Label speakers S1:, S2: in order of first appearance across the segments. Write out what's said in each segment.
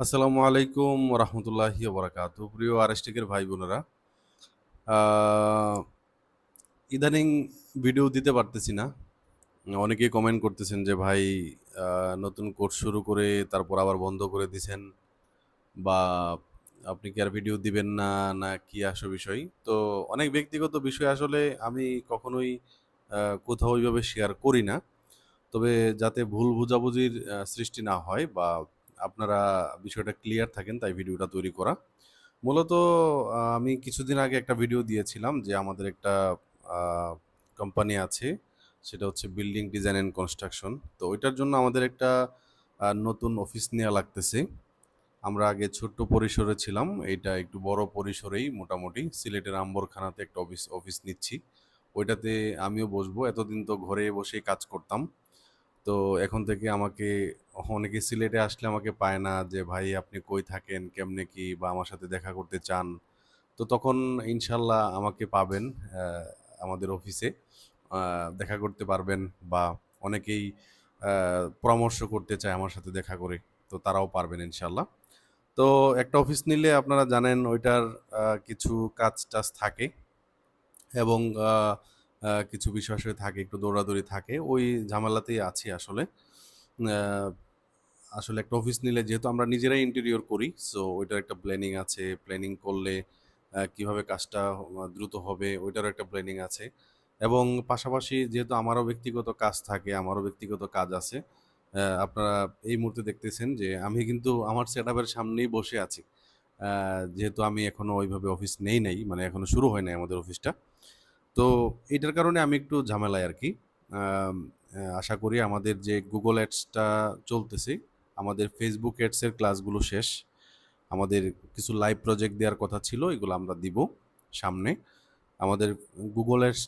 S1: আসসালামু আলাইকুম রহমতুল্লাহি বারাকাতু প্রিয় আরেস্টিকের ভাই বোনেরা ইদানিং ভিডিও দিতে পারতেছি না। অনেকেই কমেন্ট করতেছেন যে, ভাই নতুন কোর্স শুরু করে তারপর আবার বন্ধ করে দিছেন বা আপনি কি আর ভিডিও দিবেন না না কি আসো বিষয়? তো অনেক ব্যক্তিগত বিষয় আসলে আমি কখনোই কোথাও ওইভাবে শেয়ার করি না। তবে যাতে ভুল বোঝাবুঝির সৃষ্টি না হয় বা আপনারা বিষয়টা ক্লিয়ার থাকেন, তাই ভিডিওটা তৈরি করা। মূলত আমি কিছুদিন আগে একটা ভিডিও দিয়েছিলাম যে আমাদের একটা কোম্পানি আছে, সেটা হচ্ছে বিল্ডিং ডিজাইন অ্যান্ড কনস্ট্রাকশন তো ওইটার জন্য আমাদের একটা নতুন অফিস নেওয়া লাগতেছে। আমরা আগে ছোট্ট পরিসরে ছিলাম এইটা একটু বড় পরিসরেই মোটামুটি, সিলেটের আম্বরখানাতে একটা অফিস অফিস নিচ্ছি। ওইটাতে আমিও বসবো, এতদিন তো ঘরে বসেই কাজ করতাম। তো এখন থেকে আমাকে, অনেকে সিলেটে আসলে আমাকে পায় না যে, ভাই, আপনি কই থাকেন? কেমনে কি? বা আমার সাথে দেখা করতে চান? তো তখন ইনশাল্লাহ আমাকে পাবেন আমাদের অফিসে। দেখা করতে পারবেন বা অনেকেই পরামর্শ করতে চায় আমার সাথে দেখা করে। তো তারাও পারবেন ইনশাল্লাহ। তো একটা অফিস নিলে আপনারা জানেন, ওইটার কিছু কাজ টাজ থাকে। এবং কিছু আসলে থাকে, একটু দৌড়াদৌড়ি থাকে। ওই ঝামেলাতেই আছি আসলে। আসলে একটা অফিস নিলে যেহেতু আমরা নিজেরাই ইন্টেরিয়র করি সো ওইটার একটা প্ল্যানিং আছে। প্ল্যানিং করলে কীভাবে কাজটা দ্রুত হবে, ওইটারও একটা প্ল্যানিং আছে। এবং পাশাপাশি যেহেতু আমারও ব্যক্তিগত কাজ থাকে, আমারও ব্যক্তিগত কাজ আছে আপনারা এই মুহূর্তে দেখতেছেন যে আমি কিন্তু আমার সেট সামনেই বসে আছি। যেহেতু আমি এখনও ওইভাবে অফিস নেই নাই মানে এখনও শুরু হয় নাই আমাদের অফিসটা তো এটার কারণে আমি একটু ঝামেলায় আর কি আশা করি আমাদের যে গুগল অ্যাডসটা চলতেছে, আমাদের ফেসবুক অ্যাডসের ক্লাসগুলো শেষ, আমাদের কিছু লাইভ প্রজেক্ট দেওয়ার কথা ছিল, এগুলো আমরা দিব সামনে। আমাদের গুগল অ্যাডস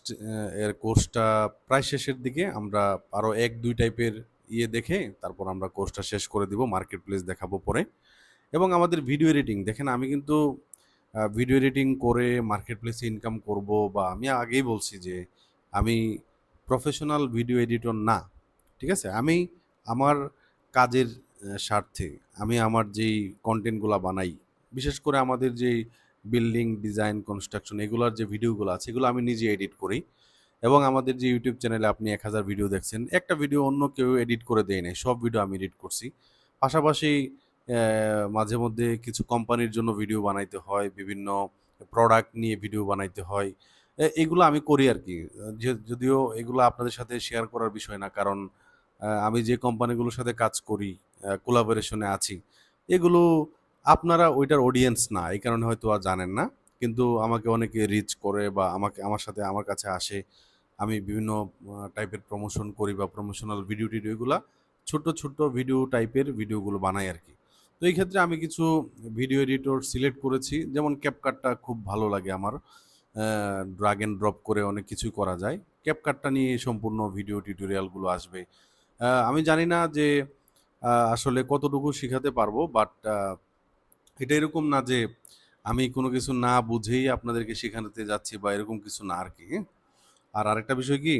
S1: এর কোর্সটা প্রায় শেষের দিকে, আমরা আরও এক, দুই টাইপের ইয়ে দেখে তারপর আমরা কোর্সটা শেষ করে দিব মার্কেট প্লেস দেখাবো পরে। এবং আমাদের ভিডিও এডিটিং দেখেন আমি কিন্তু ভিডিও এডিটিং করে মার্কেট প্লেসে ইনকাম করব বা আমি আগেই বলছি যে আমি প্রফেশনাল ভিডিও এডিটর না, ঠিক আছে? আমি আমার কাজের স্বার্থে আমি আমার যেই কন্টেন্টগুলো বানাই, বিশেষ করে আমাদের যেই বিল্ডিং ডিজাইন কনস্ট্রাকশন এগুলোর যে ভিডিওগুলো আছে, এগুলো আমি নিজে এডিট করি। এবং আমাদের যে ইউটিউব চ্যানেলে আপনি এক হাজার ভিডিও দেখছেন, একটা ভিডিও অন্য কেউ এডিট করে দেয় নাই, সব ভিডিও আমি এডিট করছি। পাশাপাশি মাঝে মধ্যে কিছু কোম্পানির জন্য ভিডিও বানাইতে হয়, বিভিন্ন প্রোডাক্ট নিয়ে ভিডিও বানাইতে হয়। এগুলো আমি করি আর কি। যদিও এগুলো আপনাদের সাথে শেয়ার করার বিষয় না, কারণ আমি যে কোম্পানিগুলোর সাথে কাজ করি কোলাবোরেশনে আছি, এগুলো আপনারা ওইটার অডিয়েন্স না, এই কারণে হয়তো আর জানেন না। কিন্তু আমাকে অনেকে রিচ করে বা আমাকে, আমার সাথে আমার কাছে আসে। আমি বিভিন্ন টাইপের প্রমোশন করি বা প্রমোশনাল ভিডিও টিডিও এগুলা, ছোট ছোট ভিডিও টাইপের ভিডিওগুলো বানাই আর কি। তো এই ক্ষেত্রে আমি কিছু ভিডিও এডিটর সিলেক্ট করেছি। যেমন ক্যাপকাটটা খুব ভালো লাগে আমার। ড্রাগ অ্যান্ড ড্রপ করে অনেক কিছুই করা যায়। ক্যাপকাটটা নিয়ে সম্পূর্ণ ভিডিও টিউটোরিয়ালগুলো আসবে। আমি জানি না যে আসলে কতটুকু শিখাতে পারব বাট এটা এরকম না যে আমি কোনো কিছু না বুঝেই আপনাদেরকে শেখাতে যাচ্ছি বা এরকম কিছু না আর কি? আর আরেকটা বিষয় কি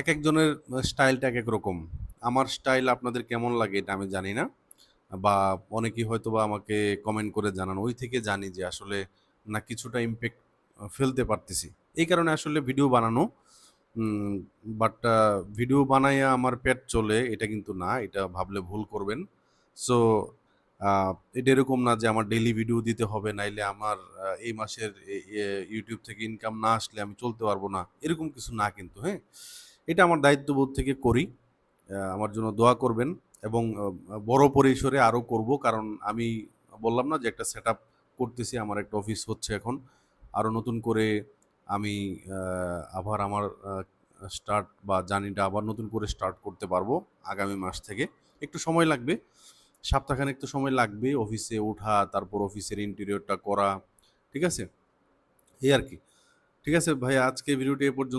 S1: এক একজনের স্টাইলটা এক এক রকম। আমার স্টাইল আপনাদের কেমন লাগে এটা আমি জানি না। বা অনেকেই হয়তো বা আমাকে কমেন্ট করে জানান, ওই থেকে জানি যে আসলে না কিছুটা ইম্প্যাক্ট ফেলতে পারতেছি। এই কারণে আসলে ভিডিও বানানো বাট ভিডিও বানাইয়া আমার পেট চলে, এটা কিন্তু না, এটা ভাবলে ভুল করবেন। সো এটা এরকম না যে আমার ডেলি ভিডিও দিতে হবে, নাইলে আমার এই মাসের ইউটিউব থেকে ইনকাম না আসলে আমি চলতে পারব না, এরকম কিছু না কিন্তু হ্যাঁ? এটা আমার দায়িত্ববোধ থেকে করি। আমার জন্য দোয়া করবেন। এবং বড় পরিসরে আরও করব। কারণ আমি বললাম না যে একটা সেট করতেছি, আমার একটা অফিস হচ্ছে এখন। আরও নতুন করে আমি আবার আমার স্টার্ট বা জার্নিটা আবার নতুন করে স্টার্ট করতে পারব আগামী মাস থেকে। একটু সময় লাগবে, সপ্তাহখানেক তো সময় লাগবে অফিসে ওঠা, তারপর অফিসের ইন্টেরিয়রটা করা, ঠিক আছে? এই আর কি। ঠিক আছে ভাই আজকে ভিডিওটি এ পর্যন্ত।